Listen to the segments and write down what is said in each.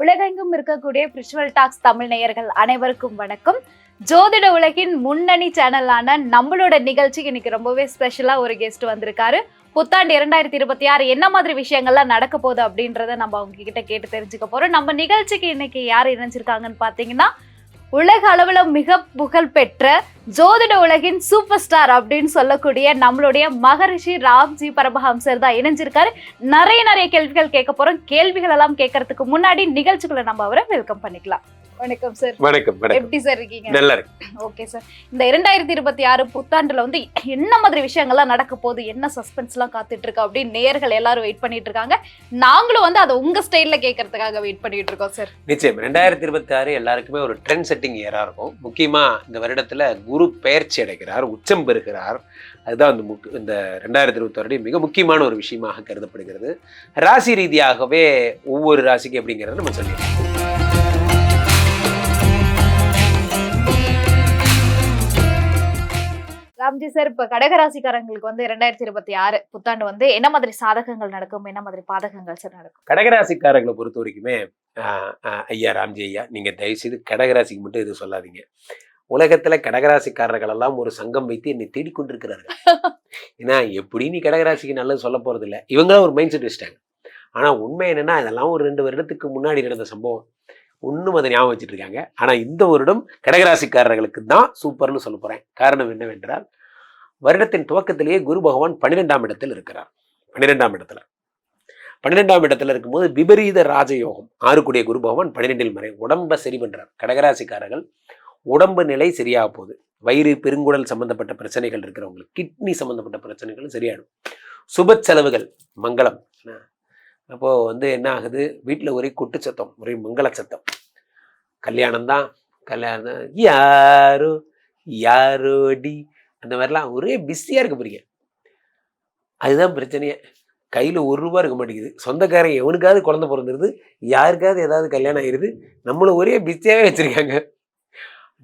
உலகெங்கும் இருக்கக்கூடிய பிரிச்சுவல் டாக்ஸ் தமிழ் நேயர்கள் அனைவருக்கும் வணக்கம். ஜோதிட உலகின் முன்னணி சேனலான நம்மளோட நிகழ்ச்சிக்கு இன்னைக்கு ரொம்பவே ஸ்பெஷலா ஒரு கெஸ்ட் வந்திருக்காரு. புத்தாண்டு இரண்டாயிரத்தி இருபத்தி ஆறு என்ன மாதிரி விஷயங்கள்லாம் நடக்க போகுது அப்படின்றத நம்ம அவங்க கிட்ட கேட்டு தெரிஞ்சுக்க போறோம். நம்ம நிகழ்ச்சிக்கு இன்னைக்கு யார் இணைஞ்சிருக்காங்கன்னு பாத்தீங்கன்னா உலக அளவுல மிக புகழ் பெற்ற ஜோதிட உலகின் சூப்பர் ஸ்டார் அப்படின்னு சொல்லக்கூடிய நம்மளுடைய மகரிஷி ராம்ஜி பரமஹம்சர் தான் இணைஞ்சிருக்காரு. நிறைய நிறைய கேள்விகள் கேட்க போறோம். கேள்விகள் எல்லாம் கேட்கறதுக்கு முன்னாடி நிகழ்ச்சிகளை நம்ம அவரை வெல்கம் பண்ணிக்கலாம். வணக்கம் சார் வணக்கம் எப்படி சார் இருக்கீங்க? நல்லா இருக்கு. ஓகே சார் இந்த இரண்டாயிரத்தி இருபத்தி ஆறு புத்தாண்டுல வந்து என்ன மாதிரி விஷயங்கள்லாம் நடக்க போகுது? என்ன சஸ்பென்ஸ் எல்லாம் காத்துட்டு இருக்கு அப்படின்னு நேயர்கள் எல்லாரும் வெயிட் பண்ணிட்டு இருக்காங்க. நாங்களும் வந்து அதை உங்க ஸ்டைல்ல கேட்கறதுக்காக வெயிட் பண்ணிட்டு இருக்கோம் சார் நிச்சயம். ரெண்டாயிரத்தி இருபத்தி ஆறு எல்லாருக்குமே ஒரு ட்ரெண்ட் செட்டிங் இயரா இருக்கும். முக்கியமா இந்த வருடத்துல குரு பெயர்ச்சி அடைகிறார் உச்சம் பெறுகிறார். அதுதான் இந்த முக் இந்த ரெண்டாயிரத்தி இருபத்தி மிக முக்கியமான ஒரு விஷயமாக கருதப்படுகிறது. ராசி ரீதியாகவே ஒவ்வொரு ராசிக்கு எப்படிங்கிறத நம்ம சொல்லிடுறோம் ராம்ஜி சார் இப்ப கடகராசிக்காரங்களுக்கு வந்து இரண்டாயிரத்தி இருபத்தி ஆறு புத்தாண்டு வந்து என்ன மாதிரி சாதகங்கள் நடக்கும்? என்ன மாதிரி பாதகங்கள் சார் நடக்கும்? கடகராசிக்காரர்களை பொறுத்த வரைக்குமே ஐயா ராம்ஜி ஐயா நீங்க தயவுசெய்து கடகராசிக்கு மட்டும் இது சொல்லாதீங்க. உலகத்துல கடகராசிக்காரர்கள் எல்லாம் ஒரு சங்கம் வைத்து என்னை தேடிக்கொண்டிருக்கிறார்கள் ஏன்னா எப்படி நீ கடகராசிக்கு நல்லது சொல்ல போறது இல்ல இவங்களும் ஒரு மைண்ட் செட் வச்சிட்டாங்க. ஆனா உண்மை என்னன்னா இதெல்லாம் ஒரு ரெண்டு வருடத்துக்கு முன்னாடி நடந்த சம்பவம். இன்னும் அதை ஞாபகம் வச்சுட்டு இருக்காங்க ஆனால் இந்த வருடம் கடகராசிக்காரர்களுக்கு தான் சூப்பர்னு சொல்ல போறேன். காரணம் என்னவென்றால் வருடத்தின் துவக்கத்திலேயே குரு பகவான் பன்னிரெண்டாம் இடத்தில் இருக்கிறார். பன்னிரெண்டாம் இடத்துல. பன்னிரெண்டாம் இடத்துல இருக்கும்போது விபரீத ராஜயோகம். ஆறுக்குடைய குரு பகவான் பன்னிரெண்டில் மறை உடம்பை சரி பண்ணுறார் கடகராசிக்காரர்கள் உடம்பு நிலை சரியாக போகுது. வயிறு பெருங்குடல் சம்பந்தப்பட்ட பிரச்சனைகள் இருக்கிறவங்களுக்கு கிட்னி சம்பந்தப்பட்ட பிரச்சனைகள் சரியாயிடும். சுப செலவுகள் மங்களம். அப்போது வந்து என்ன ஆகுது? வீட்டில் ஒரே குட்டு சத்தம் ஒரே மங்கள சத்தம். கல்யாணம் தான். கல்யாணம் யாரோ? யாரோடி? அந்த மாதிரிலாம் ஒரே பிஸியாக இருக்க போறீங்க. அதுதான் பிரச்சனையே. கையில் ஒரு ரூபா இருக்க மாட்டேங்குது. சொந்தக்காரன் எவனுக்காவது குழந்தை பிறந்துருது யாருக்காவது ஏதாவது கல்யாணம் ஆயிடுது நம்மளை ஒரே பிஸியாகவே வச்சுருக்காங்க.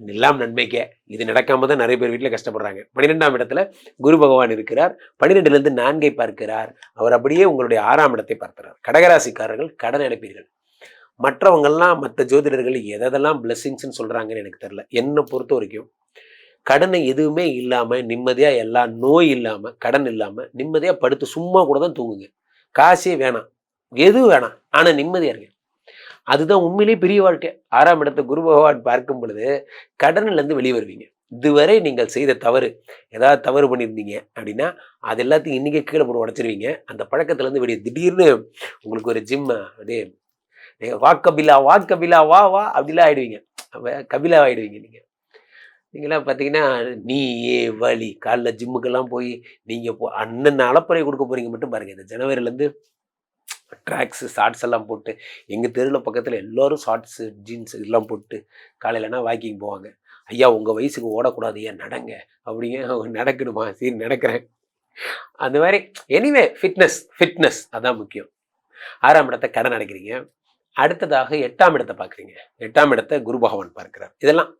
எல்லாம் நன்மைக்கே. இது நடக்காம தான் நிறைய பேர் வீட்டில் கஷ்டப்படுறாங்க. பன்னிரெண்டாம் இடத்துல குரு பகவான் இருக்கிறார். பன்னிரெண்டுலேருந்து நான்கை பார்க்கிறார். அவர் அப்படியே உங்களுடைய ஆறாம் இடத்தை பார்க்கிறார். கடகராசிக்காரர்கள் கடன் அடைப்பீர்கள். மற்றவங்கள்லாம் மற்ற ஜோதிடர்கள் எதெல்லாம் பிளெஸ்ஸிங்ஸ்னு சொல்கிறாங்கன்னு எனக்கு தெரில என்னை பொறுத்த வரைக்கும் கடனை எதுவுமே இல்லாமல் நிம்மதியாக எல்லா நோய் இல்லாமல் கடன் இல்லாமல் நிம்மதியாக படுத்து சும்மா கூட தான் தூங்குங்க. காசே வேணாம். எதுவும் வேணாம். ஆனால் நிம்மதியாக இருக்கேன் அதுதான் உண்மையிலேயே பெரிய வாழ்க்கை. ஆறாம் இடத்தை குரு பகவான் பார்க்கும் பொழுது கடன்லேருந்து வெளியே வருவீங்க. இதுவரை நீங்கள் செய்த தவறு ஏதாவது தவறு பண்ணியிருந்தீங்க அப்படின்னா அது எல்லாத்தையும் இன்றைக்கி கீழே போட்டு உடச்சிருவீங்க. அந்த பழக்கத்துலேருந்து வெளியே திடீர்னு உங்களுக்கு ஒரு ஜிம் அப்படியே நீங்கள் வா கபிலா வா கபிலா வா வா அப்படிலாம் ஆயிடுவீங்க. கபிலா ஆயிடுவீங்க நீங்கள் நீங்களாம் பார்த்தீங்கன்னா நீயே வழி காலைல ஜிம்முக்கெல்லாம் போய் நீங்கள் போ அண்ணன் அலப்பறை கொடுக்க போறீங்க மட்டும் பாருங்கள் இந்த ஜனவரிலேருந்து ட்ராக்ஸு ஷார்ட்ஸ் எல்லாம் போட்டு எங்கள் தெருவில் பக்கத்தில் எல்லோரும் ஷார்ட்ஸு ஜீன்ஸ் எல்லாம் போட்டு காலையிலனா வாக்கிங் போவாங்க. ஐயா உங்கள் வயசுக்கு ஓடக்கூடாது ஏன் நடங்க? அப்படிங்க நடக்கணுமா? சரி நடக்கிறேன். அந்த மாதிரி எனிவே ஃபிட்னஸ் ஃபிட்னஸ் அதான் முக்கியம். ஆறாம் இடத்தை கடன் அடைக்கிறீங்க. அடுத்ததாக எட்டாம் இடத்தை பார்க்குறீங்க. எட்டாம் இடத்தை குரு பகவான் பார்க்குறார். இதெல்லாம்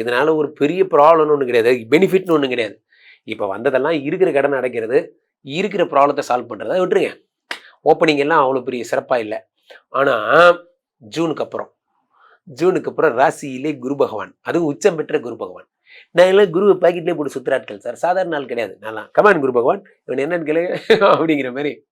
இதனால் ஒரு பெரிய ப்ராப்ளம்னு ஒன்று கிடையாது. பெனிஃபிட்னு ஒன்றும் கிடையாது. இப்போ வந்ததெல்லாம் இருக்கிற கடன் அடைக்கிறது இருக்கிற ப்ராப்ளத்தை சால்வ் பண்ணுறதை விட்டுருங்க. ஓப்பனிங் எல்லாம் அவ்வளோ பெரிய சிறப்பாக இல்லை. ஆனால் ஜூனுக்கு அப்புறம். ஜூனுக்கு அப்புறம் ராசியிலே குரு பகவான். அதுவும் உச்சம் பெற்ற குரு பகவான். நான் எல்லாம் குருவை பாக்கெட்லேயே போட்டு சுத்துறாட்கள் சார். சாதாரண நாள் கிடையாது. நல்லா கமான் குரு பகவான். இவன் என்னன்னு கேளு. அப்படிங்கிற மாதிரி.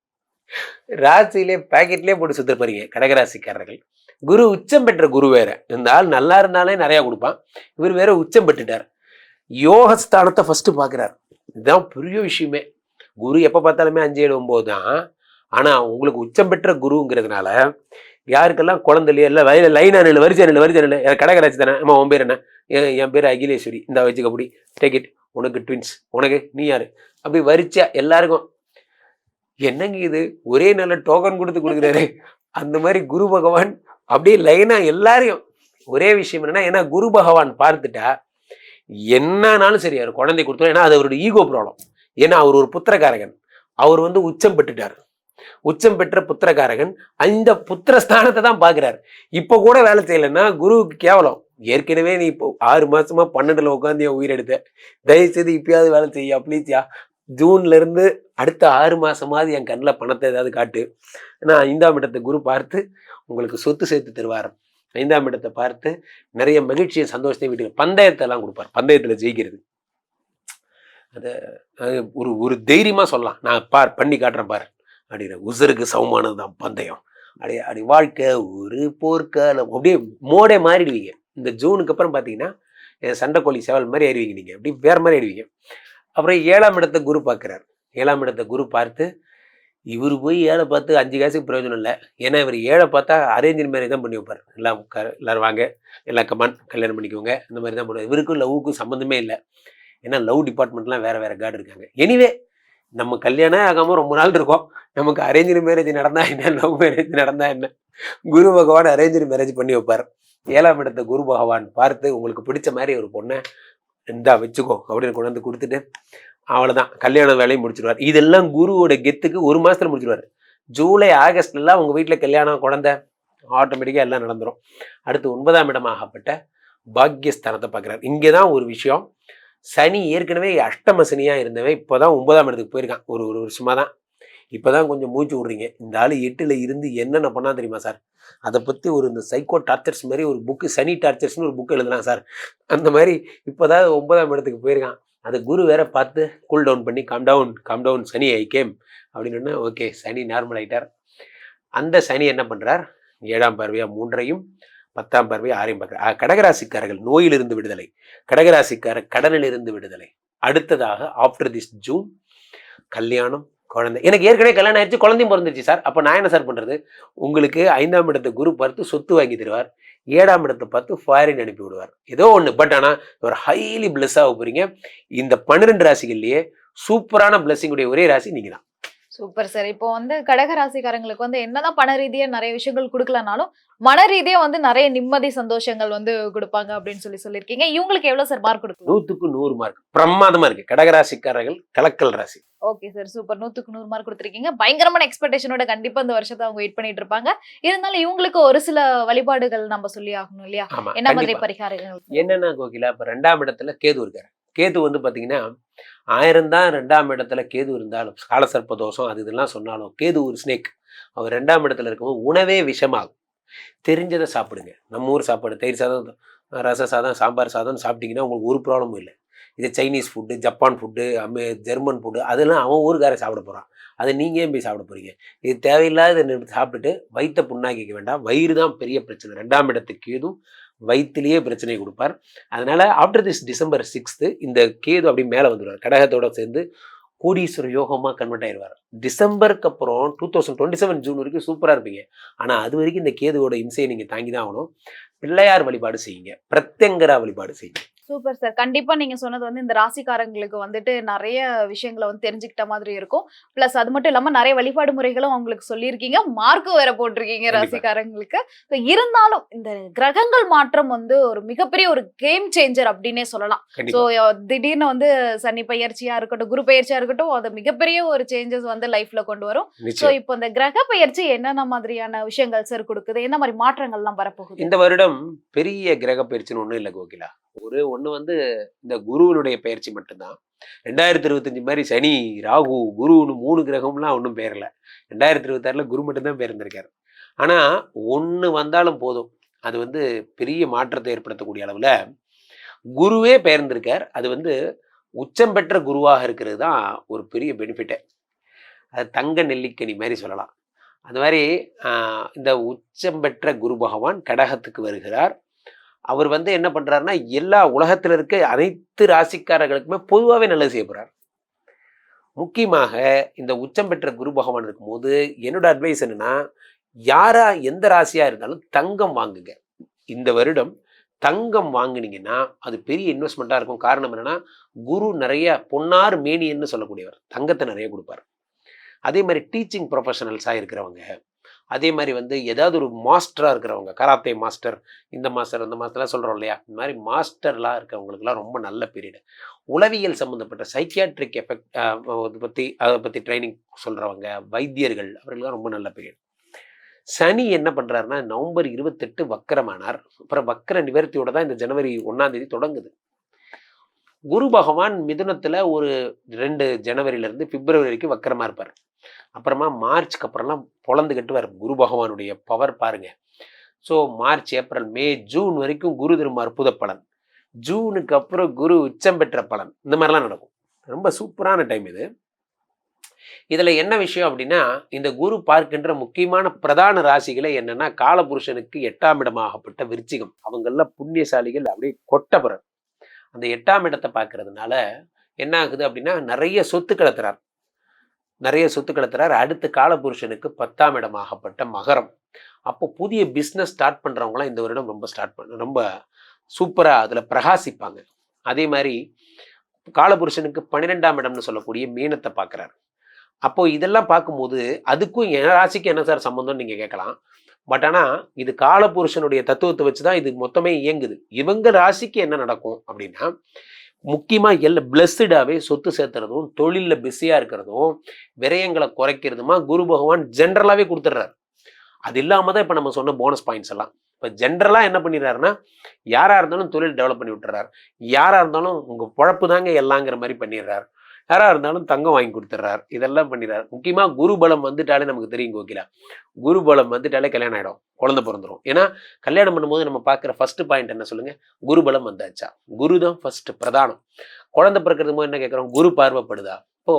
ராசியிலே பாக்கெட்லேயே போட்டு சுத்த போறீங்க கடகராசிக்காரர்கள். குரு உச்சம் பெற்ற குரு வேற. இந்த ஆள் நல்லா இருந்தாலே நிறையா கொடுப்பான். இவர் வேற உச்சம் பெற்றுட்டார். யோகஸ்தானத்தை ஃபஸ்ட்டு பார்க்குறார். இதுதான் பெரிய விஷயமே. குரு எப்போ பார்த்தாலுமே அஞ்சு ஏழு ஒம்பது தான். ஆனால் உங்களுக்கு உச்சம் பெற்ற குருங்கிறதுனால யாருக்கெல்லாம் குழந்தை இல்லையா இல்லை வயலில் லைனா நில்லு வரிசை நில்லு வரிசை நில்லு எனக்கு தானே அம்மா உன் பேர் என்ன? என் என் பேர் அகிலேஸ்வரி. இந்த வச்சுக்க அப்படி டேக் இட் உனக்கு ட்வின்ஸ் உனக்கு நீ யாரு? அப்படி வரிச்சா எல்லாருக்கும் என்னங்க இது? ஒரே நல்ல டோக்கன் கொடுத்து கொடுக்குறாரு. அந்த மாதிரி குரு பகவான் அப்படியே லைனா எல்லாரையும். ஒரே விஷயம் என்னன்னா ஏன்னா குரு பகவான் பார்த்துட்டா என்னன்னாலும் சரி அவர் குழந்தை கொடுத்தோம். ஏன்னா அது அவருடைய ஈகோ ப்ராப்ளம் ஏன்னா அவர் ஒரு புத்திரகாரகன் அவர் வந்து உச்சம் பெற்றுட்டார். உச்சம் பெற்ற புத்திரகாரகன் அந்த புத்திர ஸ்தானத்தை தான் பார்க்குறாரு. இப்போ கூட வேலை செய்யலைன்னா குருவுக்கு கேவலம். ஏற்கனவே நீ இப்போ ஆறு மாசமா பன்னெண்டுல உட்காந்து என் உயிரெடுத்த தயவு செய்து இப்பயாவது வேலை செய்யா ப்ளீஸ்யா ஜூன்ல இருந்து அடுத்த ஆறு மாசமாவது என் கண்ணில் பணத்தை ஏதாவது காட்டு. ஏன்னா ஐந்தாம் இடத்தை குரு பார்த்து உங்களுக்கு சொத்து சேர்த்து தருவார். ஐந்தாம் இடத்தை பார்த்து நிறைய மகிழ்ச்சியை சந்தோஷத்தையும் வீட்டுக்கு பந்தயத்தை எல்லாம் கொடுப்பார். பந்தயத்துல ஜெயிக்கிறது. அதை ஒரு ஒரு தைரியமா சொல்லலாம். நான் பார் பண்ணி காட்டுறேன் பார். அப்படிங்கிற உசருக்கு சமமானது தான் பந்தயம். அப்படியே அப்படி வாழ்க்கை ஒரு போர்க்காலம். அப்படியே மோடே மாறிடுவீங்க. இந்த ஜூனுக்கு அப்புறம் பார்த்தீங்கன்னா என் சண்டைக்கோழி செவல் மாதிரி ஏறிவீங்க நீங்கள் அப்படி வேறு மாதிரி ஏறிவீங்க அப்புறம் ஏழாம் இடத்த குரு பார்க்குறார். ஏழாம் இடத்தை குரு பார்த்து இவர் போய் ஏழை பார்த்து அஞ்சு காசுக்கு பிரயோஜனம் இல்லை. ஏன்னா இவர் ஏழை பார்த்தா அரேஞ்ச் மேரேஜ் தான் பண்ணி வைப்பார். எல்லாம் க எல்லோரும் வாங்க எல்லாம் கமான் கல்யாணம் பண்ணிக்கோங்க. இந்த மாதிரி தான் பண்ணுவார். இவருக்கும் லவ்வுக்கும் சம்மந்தமே இல்லை. ஏன்னா லவ் டிபார்ட்மெண்ட்லாம் வேறு வேறு கார்டு இருக்காங்க. எனிவே நம்ம கல்யாணம் ஆகாமல் ரொம்ப நாள் இருக்கோம். நமக்கு அரேஞ்சு மேரேஜ் நடந்தா என்ன லவ் மேரேஜ் நடந்தா என்ன? குரு பகவான் அரேஞ்சு மேரேஜ் பண்ணி வைப்பார். ஏழாம் இடத்த குரு பகவான் பார்த்து உங்களுக்கு பிடிச்ச மாதிரி ஒரு பொண்ணை இந்தா வச்சுக்கோ அப்படின்னு கொண்டாந்து கொடுத்துட்டு அவ்வளோதான் கல்யாண வேலையும் முடிச்சிடுவார் இதெல்லாம் குருவோட கெத்துக்கு ஒரு மாதத்தில் முடிச்சிடுவார் ஜூலை ஆகஸ்ட்லாம் உங்கள் வீட்டில் கல்யாணம் குழந்த ஆட்டோமேட்டிக்காக எல்லாம் நடந்துரும். அடுத்து ஒன்பதாம் இடமாகப்பட்ட பாக்கியஸ்தானத்தை பார்க்குறாரு. இங்கே தான் ஒரு விஷயம். சனி ஏற்கனவே அஷ்டம சனியாக இருந்தவன் இப்போ தான் ஒன்பதாம் இடத்துக்கு போயிருக்கான். ஒரு ஒரு வருஷமாக தான் இப்போ தான் கொஞ்சம் மூச்சு விட்றீங்க. இந்த ஆள் எட்டில் இருந்து என்னென்ன பண்ணால் தெரியுமா சார்? அதை பற்றி ஒரு இந்த சைக்கோ டார்ச்சர்ஸ் மாதிரி ஒரு புக்கு சனி டார்ச்சர்ஸ்னு ஒரு புக் எழுதலாம் சார். அந்த மாதிரி இப்போதான் ஒன்பதாம் இடத்துக்கு போயிருக்கான். அதை குரு வேற பார்த்து கூல் டவுன் பண்ணி come down come down Shani I came அப்படின்னு ஓகே சனி நார்மல் ஆகிட்டார் அந்த சனி என்ன பண்ணுறார் ஏழாம் பார்வையாக மூன்றையும் பத்தாம் பார்வை ஆறையும் பார்க்கிறார் கடகராசிக்காரர்கள் நோயிலிருந்து விடுதலை. கடகராசிக்கார கடனிலிருந்து விடுதலை. அடுத்ததாக ஆஃப்டர் திஸ் ஜூன் கல்யாணம் குழந்தை. எனக்கு ஏற்கனவே கல்யாணம் ஆயிடுச்சு குழந்தையும் பிறந்துருச்சு சார். அப்போ நான் என்ன சார் பண்றது? உங்களுக்கு ஐந்தாம் இடத்தை குரு பார்த்து சொத்து வாங்கி தருவார். ஏழாம் இடத்தை பார்த்து ஃபாரின் அனுப்பி விடுவார். ஏதோ ஒன்று பட் ஆனால் ஒரு ஹைலி பிளஸ் ஆக போறீங்க. இந்த பன்னிரெண்டு ராசிகள்லயே சூப்பரான பிளஸ்ஸிங்குடைய ஒரே ராசி நீங்க தான் சூப்பர் சார் இப்போ வந்து கடக ராசிக்காரங்களுக்கு வந்து என்னதான் பண ரீதியா நிறைய விஷயங்கள் கொடுக்கலனாலும் மன ரீதியா வந்து நிறைய நிம்மதி சந்தோஷங்கள் வந்து கொடுப்பாங்க அப்படின்னு சொல்லி சொல்லியிருக்கீங்க. இவங்களுக்கு எவ்வளவு சார் மார்க் கொடுக்கும் நூத்துக்கு நூறு மார்க் பிரமாதமா இருக்கு. கடகராசிக்காரர்கள் கலக்கல் ராசி. ஓகே சார் சூப்பர் நூத்துக்கு நூறு மார்க் கொடுத்துருக்கீங்க. பயங்கரமான எக்ஸ்பெக்டேஷனோட கண்டிப்பா இந்த வருஷத்தை அவங்க வெயிட் பண்ணிட்டு இருப்பாங்க. இருந்தாலும் இவங்களுக்கு ஒரு சில வழிபாடுகள் நம்ம சொல்லி ஆகணும் இல்லையா? என்ன மாதிரி. பரிகாரங்கள்? என்னன்னா கோகிலா இப்ப ரெண்டாம் இடத்துல கேது இருக்காரு. கேது வந்து பாத்தீங்கன்னா ஆயிரம் தான் ரெண்டாம் இடத்துல கேது இருந்தாலும் காலசர்ப்ப தோஷம் அது இதெல்லாம் சொன்னாலும் கேது ஒரு ஸ்னேக் அவர் ரெண்டாம் இடத்துல இருக்கும்போது உணவே விஷமாகும். தெரிஞ்சதை சாப்பிடுங்க. நம்ம ஊர் சாப்பாடு தயிர் சாதம் ரச சாதம் சாம்பார் சாதம் சாப்பிட்டீங்கன்னா உங்களுக்கு ஒரு ப்ராப்ளமும் இல்லை. இது சைனீஸ் ஃபுட்டு ஜப்பான் ஃபுட்டு அமெ ஜெர்மன் ஃபுட்டு அதெல்லாம் அவன் ஊருக்கார சாப்பிட போகிறான் அதை நீங்கள் ஏன் போய் சாப்பிட போகிறீங்க இது தேவையில்லாத சாப்பிட்டுட்டு வயிற்றை புண்ணாக்கிக்க வேண்டாம். வயிறு தான் பெரிய பிரச்சனை. ரெண்டாம் இடத்துக்கு ஏதும் வயிற்றுலேயே பிரச்சனை கொடுப்பார். அதனால் ஆஃப்டர் திஸ் டிசம்பர் சிக்ஸ்த்து இந்த கேது அப்படி மேலே வந்துடுவார் கடகத்தோட சேர்ந்து கோடீஸ்வர யோகமாக கன்வெர்ட் ஆயிடுவார். டிசம்பருக்கு அப்புறம் two thousand twenty seven June வரைக்கும் சூப்பராக இருப்பீங்க. ஆனால் அது வரைக்கும் இந்த கேதுவோட இம்சையை நீங்கள் தாங்கி தான் ஆகணும். பிள்ளையார் வழிபாடு செய்யுங்க. பிரத்யங்கரா வழிபாடு செய்யுங்க. Super sir. கண்டிப்பா நீங்க சொன்னது வந்து இந்த ராசிக்காரங்களுக்கு வந்துட்டு நிறைய விஷயங்களை வந்து தெரிஞ்சுக்கிட்ட மாதிரி இருக்கும். பிளஸ் அது மட்டும் இல்லாம நிறைய வழிபாடு முறைகளும் அவங்களுக்கு சொல்லியிருக்கீங்க. மார்க்கும் வேற போட்டிருக்கீங்க. ராசிக்காரங்களுக்கு. இருந்தாலும் இந்த கிரகங்கள் மாற்றம் வந்து ஒரு மிகப்பெரிய ஒரு கேம் சேஞ்சர் அப்படின்னே சொல்லலாம். ஸோ திடீர்னு வந்து சனி பயிற்சியா இருக்கட்டும் குரு பயிற்சியா இருக்கட்டும் அது மிகப்பெரிய ஒரு சேஞ்சஸ் வந்து லைஃப்ல கொண்டு வரும். ஸோ இப்போ இந்த கிரக பயிற்சி என்னென்ன மாதிரியான விஷயங்கள் சார் கொடுக்குது? என்ன மாதிரி மாற்றங்கள்லாம் வரப்போகுது? இந்த வருடம் பெரிய கிரக பயிற்சின்னு ஒன்றும் இல்லை கோகிலா. ஒரு ஒன்று வந்து இந்த குருவினுடைய பயிற்சி மட்டும்தான். ரெண்டாயிரத்தி இருபத்தஞ்சு மாதிரி சனி ராகு குருன்னு மூணு கிரகம்லாம் ஒன்றும் பேரல. ரெண்டாயிரத்தி இருபத்தாறில் குரு மட்டும்தான் பேர்ந்திருக்காரு ஆனால் ஒன்று வந்தாலும் போதும். அது வந்து பெரிய மாற்றத்தை ஏற்படுத்தக்கூடிய அளவில் குருவே பெயர்ந்திருக்கார். அது வந்து உச்சம் பெற்ற குருவாக இருக்கிறது தான் ஒரு பெரிய பெனிஃபிட்டு அது தங்க நெல்லிக்கனி மாதிரி சொல்லலாம். அந்த மாதிரி இந்த உச்சம் பெற்ற குரு பகவான் கடகத்துக்கு வருகிறார். அவர் வந்து என்ன பண்ணுறாருன்னா எல்லா உலகத்தில் இருக்க அனைத்து ராசிக்காரர்களுக்குமே பொதுவாகவே நல்லது செய்ய போகிறார் முக்கியமாக இந்த உச்சம் பெற்ற குரு பகவான் இருக்கும்போது என்னோட அட்வைஸ் என்னென்னா யாரா எந்த ராசியாக இருந்தாலும் தங்கம் வாங்குங்க. இந்த வருடம் தங்கம் வாங்கினீங்கன்னா அது பெரிய இன்வெஸ்ட்மெண்ட்டாக இருக்கும். காரணம் என்னென்னா குரு நிறைய பொன்னார் மேனியன்னு சொல்லக்கூடியவர். தங்கத்தை நிறைய கொடுப்பார். அதே மாதிரி டீச்சிங் ப்ரொஃபஷனல்ஸாக இருக்கிறவங்க அதே மாதிரி வந்து ஏதாவது ஒரு மாஸ்டராக இருக்கிறவங்க கராத்தே மாஸ்டர் இந்த மாஸ்டர் அந்த மாஸ்டர்லாம் சொல்கிறோம் இல்லையா? இந்த மாதிரி மாஸ்டர்லாம் இருக்கிறவங்களுக்குலாம் ரொம்ப நல்ல பீரியடு உளவியல் சம்மந்தப்பட்ட சைக்கியாட்ரிக் எஃபெக்ட் அதை பற்றி அதை பற்றி ட்ரைனிங் சொல்கிறவங்க வைத்தியர்கள் அவர்கள்லாம் ரொம்ப நல்ல பீரியட் சனி என்ன பண்ணுறாருன்னா நவம்பர் இருபத்தெட்டு வக்கரமானார். அப்புறம் வக்கர நிவர்த்தியோட தான் இந்த ஜனவரி ஒன்றாந்தேதி தொடங்குது. குரு பகவான் மிதுனத்தில் ஒரு ரெண்டு ஜனவரியிலேருந்து பிப்ரவரிக்கு பிப்ரவரி வரைக்கும் இருப்பார். அப்புறமா மார்ச்க்கு அப்புறம்லாம் பொழந்துக்கிட்டு கட்டுவார் குரு பகவானுடைய பவர் பாருங்க. So March April May June வரைக்கும் குரு திரும்ப அற்புத பலன். ஜூனுக்கு அப்புறம் குரு உச்சம் பெற்ற பலன். இந்த மாதிரிலாம் நடக்கும். ரொம்ப சூப்பரான டைம் இது. இதுல என்ன விஷயம் அப்படின்னா இந்த குரு பார்க்கின்ற முக்கியமான பிரதான ராசிகளை என்னன்னா காலபுருஷனுக்கு எட்டாம் இடமாகப்பட்ட விருச்சிகம். அவங்கெல்லாம் புண்ணியசாலிகள் அப்படியே கொட்டப்புறம் அந்த எட்டாம் இடத்தை பார்க்கறதுனால என்ன ஆகுது அப்படின்னா நிறைய சொத்து தரார் நிறைய சொத்துக்களை தரார் அடுத்த காலபுருஷனுக்கு பத்தாம் இடமாகப்பட்ட மகரம். அப்போ புதிய பிஸ்னஸ் ஸ்டார்ட் பண்ணுறவங்களாம் இந்த வருடம் ரொம்ப ஸ்டார்ட் பண்ண ரொம்ப சூப்பராக அதில் பிரகாசிப்பாங்க. அதே மாதிரி காலபுருஷனுக்கு பன்னிரெண்டாம் இடம்னு சொல்லக்கூடிய மீனத்தை பார்க்குறாரு அப்போது இதெல்லாம் பார்க்கும்போது அதுக்கும் என் ராசிக்கு என்ன சார் சம்மந்தம்னு நீங்கள் கேட்கலாம். பட் ஆனால் இது காலபுருஷனுடைய தத்துவத்தை வச்சு தான் இது மொத்தமே இயங்குது. இவங்க ராசிக்கு என்ன நடக்கும் அப்படின்னா முக்கியமாக எல்லாம் பிளஸ்டாகவே சொத்து சேர்த்துறதும் தொழிலில் பிஸியாக இருக்கிறதும் விரயங்களை குறைக்கிறதுமா குரு பகவான் ஜென்ரலாகவே கொடுத்துட்றாரு. அது இல்லாம தான் இப்போ நம்ம சொன்ன போனஸ் பாயிண்ட்ஸ் எல்லாம். இப்போ ஜென்ரலாக என்ன பண்ணிடுறாருன்னா யாராக இருந்தாலும் தொழில் டெவலப் பண்ணி விட்டுறாரு யாராக இருந்தாலும் உங்கள் பொழப்பு தாங்க எல்லாங்கிற மாதிரி பண்ணிடுறாரு. யாரா இருந்தாலும் தங்கம் வாங்கி கொடுத்துட்றாரு இதெல்லாம் பண்ணிடுறாரு முக்கியமா குரு பலம் வந்துட்டாலே நமக்கு தெரியும் கோகிலா. குரு பலம் வந்துட்டாலே கல்யாணம் ஆயிடும். குழந்தை பிறந்துரும். ஏன்னா கல்யாணம் பண்ணும்போது நம்ம பார்க்குற ஃபர்ஸ்ட் பாயிண்ட் என்ன சொல்லுங்க? குரு பலம் வந்தாச்சா? குரு தான் ஃபர்ஸ்ட் பிரதானம். குழந்தை பிறக்கிறது போது என்ன கேட்குறோம்? குரு பார்வைப்படுதா? இப்போ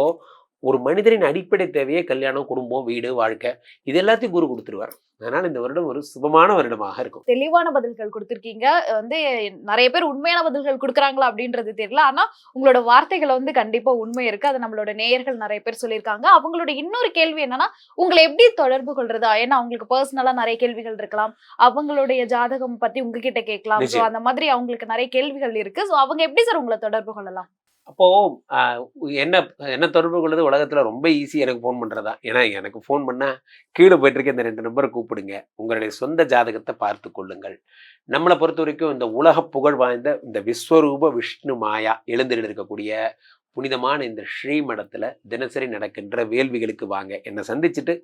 ஒரு மனிதரின் அடிப்படை தேவையே கல்யாணம் குடும்பம் வீடு வாழ்க்கை. இது எல்லாத்தையும் குரு கொடுத்துருவார். அதனால இந்த வருடம் ஒரு சுபமான வருடமாக இருக்கும். தெளிவான பதில்கள் கொடுத்திருக்கீங்க. வந்து நிறைய பேர் உண்மையான பதில்கள் கொடுக்குறாங்களா அப்படின்றது தெரியல. ஆனா உங்களோட வார்த்தைகள் வந்து கண்டிப்பா உண்மை இருக்கு. அது நம்மளோட நேயர்கள் நிறைய பேர் சொல்லியிருக்காங்க. அவங்களோட இன்னொரு கேள்வி என்னன்னா உங்களை எப்படி தொடர்பு கொள்றதா? ஏன்னா அவங்களுக்கு பர்சனலா நிறைய கேள்விகள் இருக்கலாம். அவங்களுடைய ஜாதகம் பத்தி உங்ககிட்ட கேட்கலாம். ஸோ. அந்த மாதிரி அவங்களுக்கு நிறைய கேள்விகள் இருக்கு. ஸோ அவங்க எப்படி சார் உங்களை தொடர்பு கொள்ளலாம்? அப்போ ஆஹ், என்ன என்ன தொடர்பு கொள்வது உலகத்துல ரொம்ப ஈஸி எனக்கு ஃபோன் பண்றதா? ஏன்னா எனக்கு ஃபோன் பண்ணா கீழே போயிட்டு இருக்க இந்த ரெண்டு நம்பரை கூப்பிடுங்க. உங்களுடைய சொந்த ஜாதகத்தை பார்த்து கொள்ளுங்கள். நம்மளை பொறுத்த வரைக்கும் இந்த உலக புகழ் வாய்ந்த இந்த விஸ்வரூப விஷ்ணு மாயா எழுந்தில் இருக்கக்கூடிய புனிதமான இந்த ஸ்ரீமடத்துல தினசரி நடக்கின்ற வேள்விகளுக்கு வாங்க. என்னை சந்திச்சுட்டு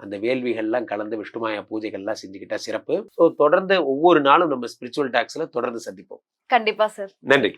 அந்த வேள்விகள்லாம் கலந்து விஷ்ணுமாயா பூஜைகள்லாம் செஞ்சுக்கிட்டா சிறப்பு. ஸோ தொடர்ந்து ஒவ்வொரு நாளும் நம்ம ஸ்பிரிச்சுவல் டாக்ஸ்ல தொடர்ந்து சந்திப்போம். கண்டிப்பா சார் நன்றி.